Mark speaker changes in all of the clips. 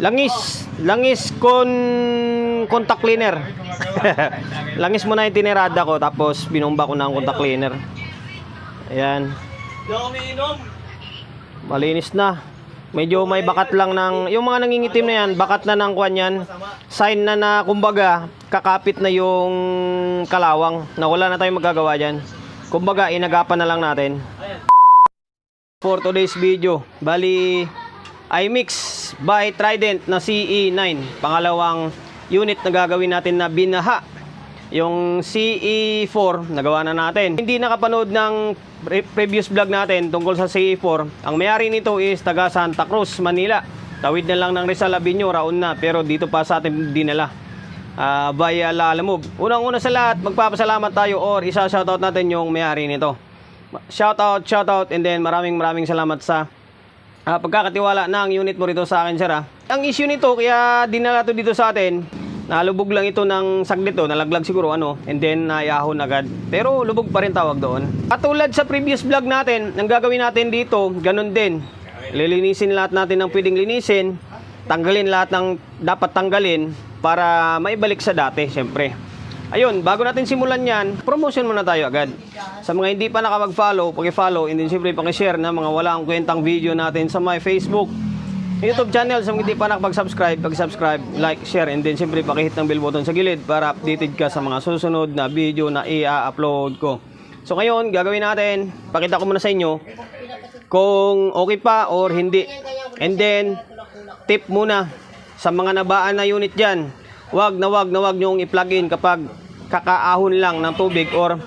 Speaker 1: Langis, langis con contact cleaner. langis muna yung tinirada ko tapos binomba ko ng contact cleaner. Ayan. Malinis na. Medyo may bakat lang ng yung mga nangingitim na yan, bakat na ng kwan yan. Sign na na kumbaga kakapit na yung kalawang na wala na tayong magagawa diyan. Kumbaga inagapan na lang natin. For today's video, bali iMix by Trident na CE9, pangalawang unit na gagawin natin na binaha. Yung CE4, nagawa na natin. Hindi nakapanood ng pre- previous vlog natin tungkol sa CE4. Ang mayari nito is taga Santa Cruz, Manila. Tawid na lang ng Rizal Avenue, raon na. Pero dito pa sa atin dinala. Ah, via Lalamove. Unang-una sa lahat, magpapasalamat tayo or isa shoutout natin yung mayari nito. Shoutout, shoutout, and then maraming maraming salamat sa Ah, pagkakatiwala ng unit mo rito sa akin, sir. ah. Ang issue nito, kaya dinala to dito sa atin, nalubog lang ito ng saglit to, nalaglag siguro ano, and then nayahon agad. Pero lubog pa rin tawag doon. Katulad sa previous vlog natin, ang gagawin natin dito, ganun din. Lilinisin lahat natin ng pwedeng linisin, tanggalin lahat ng dapat tanggalin para maibalik sa dati, syempre. Ayun, bago natin simulan yan, promotion muna tayo agad. Sa mga hindi pa nakapag-follow, pag-follow, and then siyempre pag-share na mga wala ang kwentang video natin sa my Facebook, YouTube channel. Sa mga hindi pa nakapag-subscribe, pag-subscribe, like, share, and then siyempre pakihit ng bell button sa gilid para updated ka sa mga susunod na video na i-upload ko. So ngayon, gagawin natin, pakita ko muna sa inyo kung okay pa or hindi. And then, tip muna sa mga nabaan na unit dyan, wag na wag na wag nyong i-plug in kapag kakaahon lang ng tubig or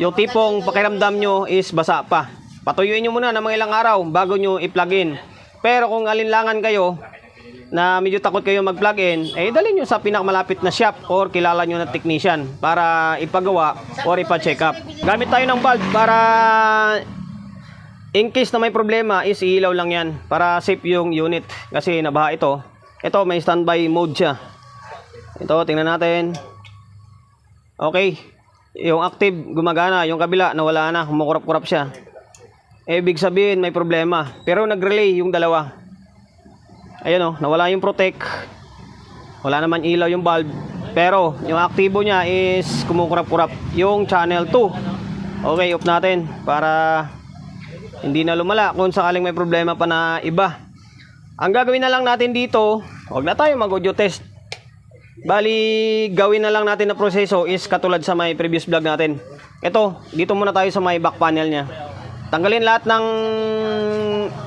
Speaker 1: yung tipong pakiramdam nyo is basa pa. Patuyuin nyo muna ng mga ilang araw bago nyo i-plug in. Pero kung alinlangan kayo na medyo takot kayo mag-plug in, eh dalhin nyo sa pinakamalapit na shop or kilala nyo na technician para ipagawa or ipa-check up. Gamit tayo ng bulb para In case na may problema is ilaw lang yan para safe yung unit kasi nabaha ito. Ito may standby mode siya. Ito tingnan natin. Okay. Yung active gumagana, yung kabila nawala na, kumukurap-kurap siya. Eh, ibig sabihin may problema. Pero nag-relay yung dalawa. Ayun oh, nawala yung protect. Wala naman ilaw yung bulb. Pero yung aktibo niya is kumukurap-kurap yung channel 2. Okay, off natin para hindi na lumala kung sakaling may problema pa na iba. Ang gagawin na lang natin dito, wag na tayo mag-audio test. Bali, gawin na lang natin na proseso is katulad sa may previous vlog natin. Ito, dito muna tayo sa may back panel niya. Tanggalin lahat ng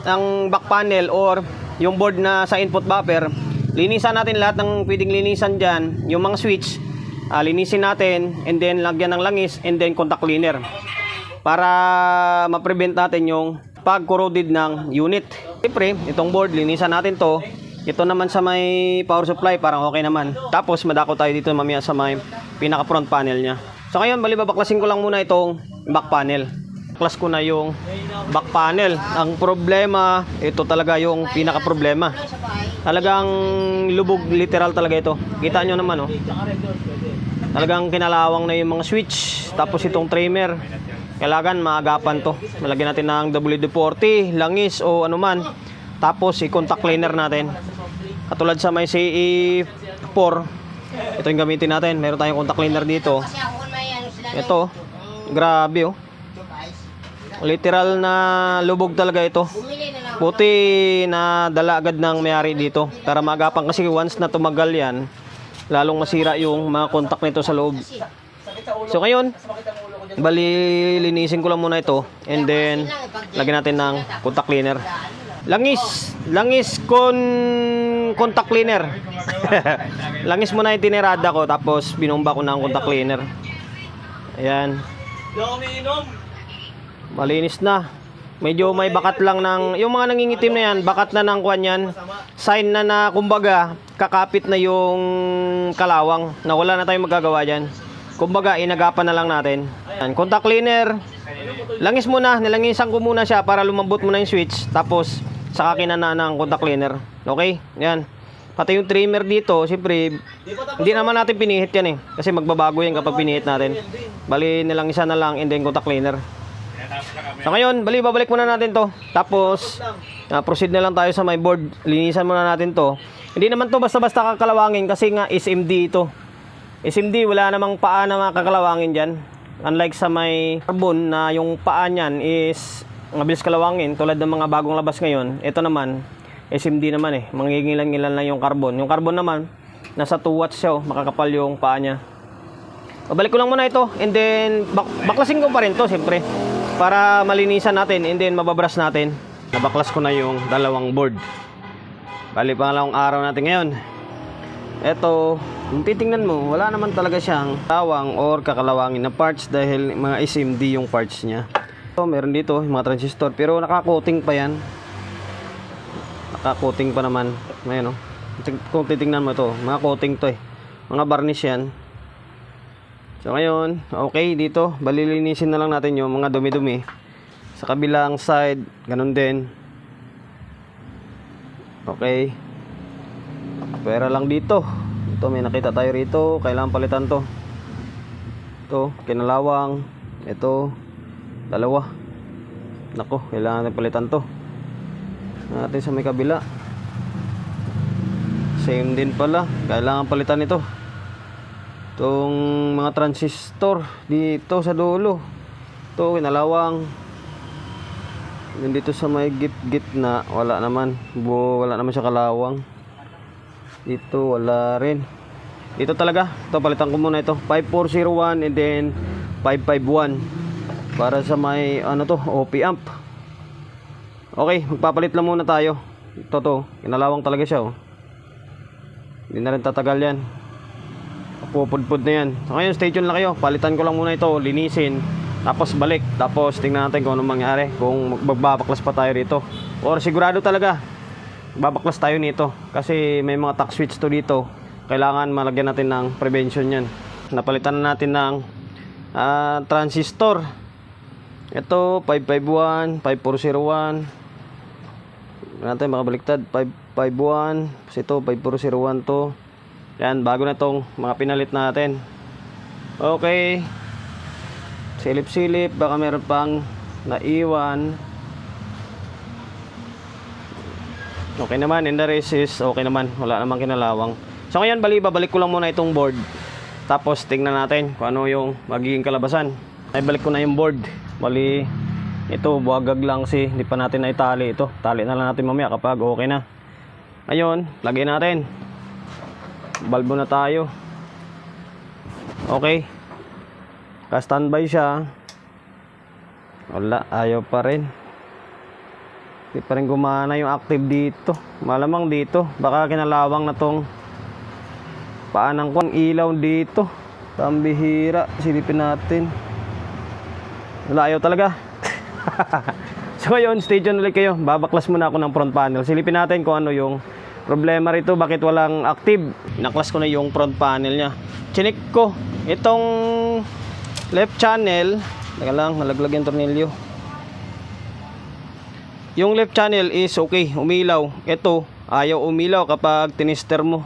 Speaker 1: ng back panel or yung board na sa input buffer. Linisan natin lahat ng pwedeng linisan dyan. Yung mga switch, ah, linisin natin and then lagyan ng langis and then contact cleaner para ma-prevent natin yung pag-corroded ng unit. Siyempre, itong board, linisan natin to. Ito naman sa may power supply, parang okay naman. Tapos, madako tayo dito mamaya sa may pinaka-front panel niya. So, ngayon, bali babaklasin ko lang muna itong back panel. Baklas ko na yung back panel. Ang problema, ito talaga yung pinaka-problema. Talagang lubog, literal talaga ito. Kita nyo naman, oh. Talagang kinalawang na yung mga switch. Tapos itong trimmer. Kailangan maagapan to. Malagyan natin ng WD-40, langis o anuman. Tapos i-contact cleaner natin. Katulad sa may CE4. Ito yung gamitin natin. Meron tayong contact cleaner dito. Ito. Grabe oh. Literal na lubog talaga ito. Buti na dala agad ng mayari dito. Para maagapan kasi once na tumagal yan, lalong masira yung mga contact nito sa loob. So ngayon, bali linisin ko lang muna ito and then lagyan natin ng contact cleaner. Langis, langis con contact cleaner. langis muna yung tinirada ko tapos binomba ko ng contact cleaner. Ayan, malinis na. Medyo may bakat lang ng yung mga nangingitim na yan, bakat na ng kwan yan. Sign na na kumbaga kakapit na yung kalawang na wala na tayong magagawa diyan. Kumbaga inagapan na lang natin. Ayan, contact cleaner. Langis muna, nilangisan ko muna siya para lumambot muna yung switch tapos saka kinana ng contact cleaner. Okay? Yan. Pati yung trimmer dito, siyempre, hindi naman natin pinihit yan eh. Kasi magbabago yan kapag pinihit natin. Bali, nilangisan na lang and then contact cleaner. So ngayon, bali babalik muna natin to. Tapos, ah, proceed na lang tayo sa my board. Linisan muna natin to. Hindi naman to basta-basta kakalawangin kasi nga SMD ito. SMD, wala namang paa na makakalawangin dyan. Unlike sa may carbon na yung paa niyan is mabilis kalawangin tulad ng mga bagong labas ngayon. Ito naman, SMD naman eh. Mangingilan-ngilan lang yung carbon. Yung carbon naman, nasa 2 watts siya oh, makakapal yung paa niya. Babalik ko lang muna ito and then bak- baklasin ko pa rin to siyempre para malinisan natin and then mababras natin. Nabaklas ko na yung dalawang board. Bali pangalawang araw natin ngayon. Ito, kung titingnan mo, wala naman talaga siyang tawang or kakalawangin na parts dahil mga SMD yung parts niya. So, meron dito yung mga transistor pero naka-coating pa yan. Naka-coating pa naman. Ayan o. Kung titingnan mo ito, mga coating to eh. Mga varnish yan. So ngayon, okay dito, balilinisin na lang natin yung mga dumi-dumi. Sa kabilang side, ganun din. Okay. Pera lang dito. Ito may nakita tayo rito, kailangan palitan to. Ito, kinalawang. Ito, dalawa. Nako, kailangan natin palitan to. Natin sa may kabila. Same din pala, kailangan palitan ito. Itong mga transistor dito sa dulo. Ito, kinalawang. Yung dito sa may git-git na wala naman. Bu, wala naman siya kalawang. Dito wala rin. Dito talaga. Ito palitan ko muna ito. 5401 and then 551 para sa may ano to, OP amp. Okay, magpapalit lang muna tayo. Ito to, kinalawang talaga siya oh. Hindi na rin tatagal yan. Pupudpud na yan. So ngayon, stay tuned lang kayo. Palitan ko lang muna ito, linisin. Tapos balik. Tapos tingnan natin kung anong mangyari. Kung magbabaklas pa tayo rito. Or sigurado talaga, babaklas tayo nito. Kasi may mga tack switch to dito. Kailangan malagyan natin ng prevention yan. Napalitan na natin ng ah, transistor. Ito, 551, 5401. natin makabaliktad. 551 kasi ito 5401 to. Yan bago na tong mga pinalit natin. Okay. Silip silip baka meron pang naiwan. Okay naman in the is okay naman. Wala namang kinalawang. So ngayon bali babalik ko lang muna itong board. Tapos tingnan natin kung ano yung magiging kalabasan. Ay balik ko na yung board bali ito buwagag lang si hindi pa natin na itali ito. Tali na lang natin mamaya kapag okay na. Ngayon lagay natin. Balbo na tayo. Okay. Ka standby siya. Wala ayaw pa rin. Hindi pa rin gumana yung active dito. Malamang dito. Baka kinalawang na tong paanang kong ilaw dito. Pambihira silipin natin ayaw talaga so ngayon, stay tuned ulit kayo. Babaklas muna ako ng front panel. Silipin natin kung ano yung problema rito. Bakit walang active? Naklas ko na yung front panel niya. Chinik ko. Itong left channel. Teka lang, nalaglag yung tornilyo. Yung left channel is okay, umilaw. Ito, ayaw umilaw kapag tinister mo.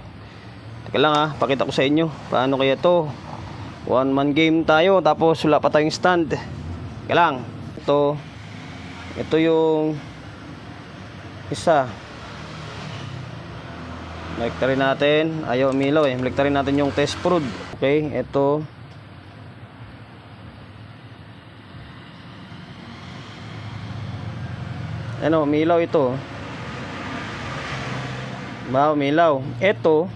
Speaker 1: Teka lang ha, pakita ko sa inyo. Paano kaya to? One man game tayo, tapos wala pa tayong stand. Lang. Ito, ito yung isa. Baliktarin natin. Ayaw umilaw eh. Baliktarin natin yung test prod. Okay, ito. Ano, umilaw ito. Ba, umilaw. Ito.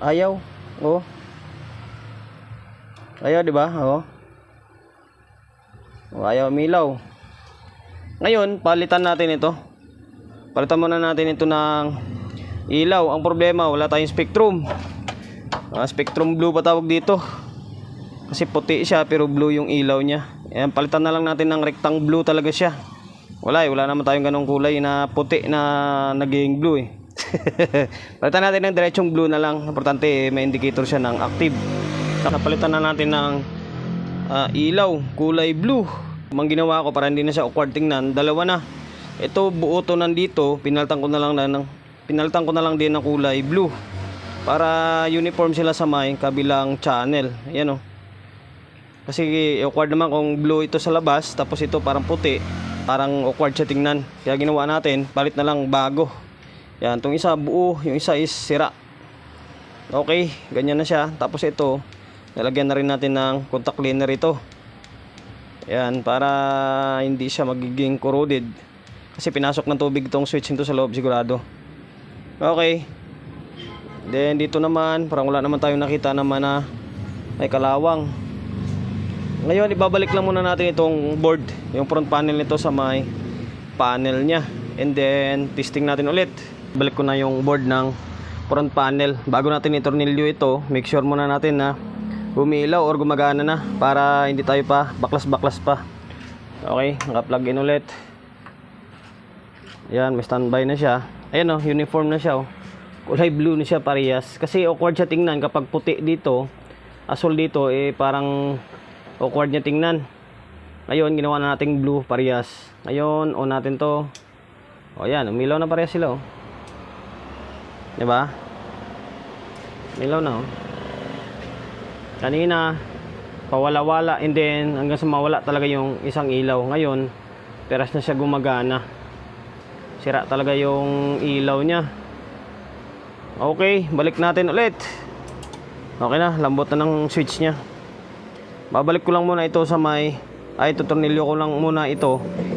Speaker 1: Ayaw. Oh. Ayaw, di ba? Oh. Ayaw umilaw. Ngayon, palitan natin ito. Palitan muna natin ito ng ilaw. Ang problema, wala tayong spectrum. Ah, spectrum blue pa tawag dito. Kasi puti siya pero blue yung ilaw niya. Ayan, palitan na lang natin ng rectang blue talaga siya. Wala eh, wala naman tayong ganong kulay na puti na naging blue eh. palitan natin ng diretsong blue na lang. Importante eh, may indicator siya ng active. Napalitan na natin ng ah, ilaw, kulay blue. Mang ginawa ko para hindi na siya awkward tingnan, dalawa na. Ito buo to nandito, pinaltan ko na lang na ng pinaltan ko na lang din ng kulay blue para uniform sila sa may kabilang channel. Ayan oh. Kasi awkward naman kung blue ito sa labas tapos ito parang puti, parang awkward siya tingnan. Kaya ginawa natin, palit na lang bago. Yan, itong isa buo, yung isa is sira. Okay, ganyan na siya. Tapos ito, lalagyan na rin natin ng contact cleaner ito. Yan, para hindi siya magiging corroded. Kasi pinasok ng tubig itong switch nito sa loob sigurado. Okay. Then dito naman, parang wala naman tayong nakita naman na may kalawang. Ngayon, ibabalik lang muna natin itong board, yung front panel nito sa may panel niya. And then, testing natin ulit. Balik ko na yung board ng front panel. Bago natin itornilyo ito, make sure muna natin na umiilaw or gumagana na para hindi tayo pa baklas-baklas pa. Okay, naka-plug in ulit. Ayan, may standby na siya. Ayan oh, uniform na siya oh. Kulay blue na siya parehas. Kasi awkward siya tingnan kapag puti dito, asul dito, eh parang awkward niya tingnan. Ngayon, ginawa na nating blue parehas. Ngayon, on natin to. O yan, umilaw na parehas sila oh. 'Di ba? Umilaw na oh. Kanina, pawala-wala and then hanggang sa mawala talaga yung isang ilaw. Ngayon, peras na siya gumagana. Sira talaga yung ilaw niya. Okay, balik natin ulit. Okay na, lambot na ng switch niya. Babalik ko lang muna ito sa may ay tutornilyo ko lang muna ito.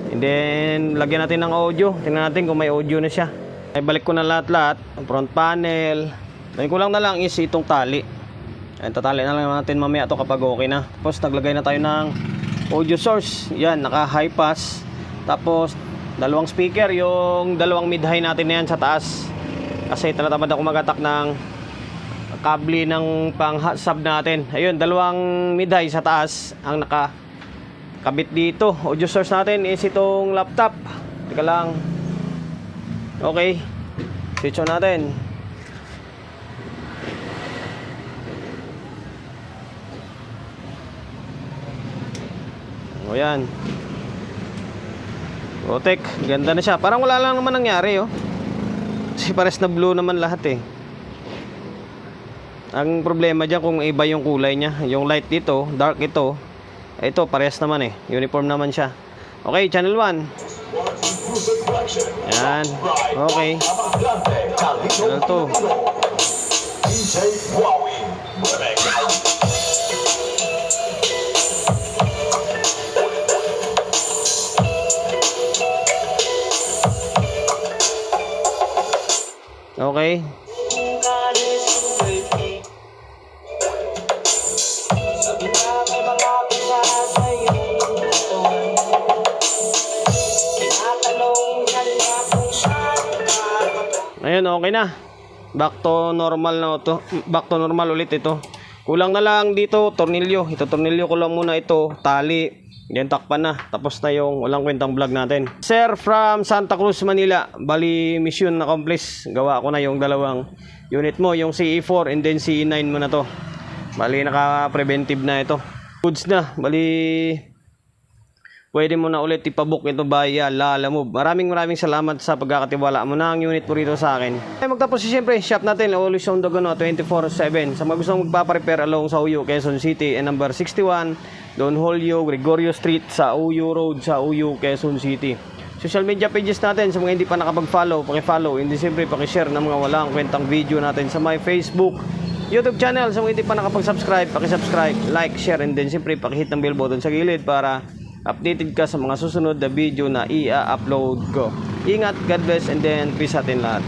Speaker 1: And then lagyan natin ng audio. Tingnan natin kung may audio na siya. Ay balik ko na lahat-lahat, ang front panel. Lagyan ko lang na lang is itong tali. Ayan, tatali na lang natin mamaya to kapag okay na. Tapos naglagay na tayo ng audio source. Yan, naka high pass. Tapos dalawang speaker, yung dalawang mid high natin na yan sa taas. Kasi talatamad ako mag-attack ng kable ng pang sub natin. Ayun, dalawang mid high sa taas ang naka kabit dito. Audio source natin is itong laptop. Teka lang. Okay. Switch on natin. O yan. Otek, ganda na siya. Parang wala lang naman nangyari oh. Kasi pares na blue naman lahat eh. Ang problema dyan kung iba yung kulay niya. Yung light dito, dark ito. Ito, parehas naman eh. Uniform naman siya. Okay, channel 1. Yan. Okay. Channel 2. Okay. Ayun, okay na. Back to normal na to. Back to normal ulit ito. Kulang na lang dito, tornilyo. Ito tornilyo ko lang muna ito, tali. Yan takpan na. Tapos na yung walang kwentang vlog natin. Sir from Santa Cruz, Manila. Bali mission accomplished. Gawa ko na yung dalawang unit mo, yung CE4 and then CE9 mo na to. Bali naka-preventive na ito. Goods na. Bali pwede mo na ulit ipabook ito via Lala Move. Maraming maraming salamat sa pagkakatiwala mo ng unit mo rito sa akin. Ay magtapos si siyempre, shop natin, always on the go, no, 24-7. Sa mga gustong magpaparepair along sa Uyo, Quezon City, and number 61, Don Julio, Gregorio Street, sa Uyo Road, sa Uyo, Quezon City. Social media pages natin, sa mga hindi pa nakapag-follow, paki-follow, hindi siyempre paki-share ng mga walang kwentang video natin sa my Facebook, YouTube channel. Sa mga hindi pa nakapag-subscribe, paki-subscribe, like, share, and then siyempre paki-hit ng bell button sa gilid para updated ka sa mga susunod na video na i-upload ko. Ingat, God bless, and then peace atin lahat.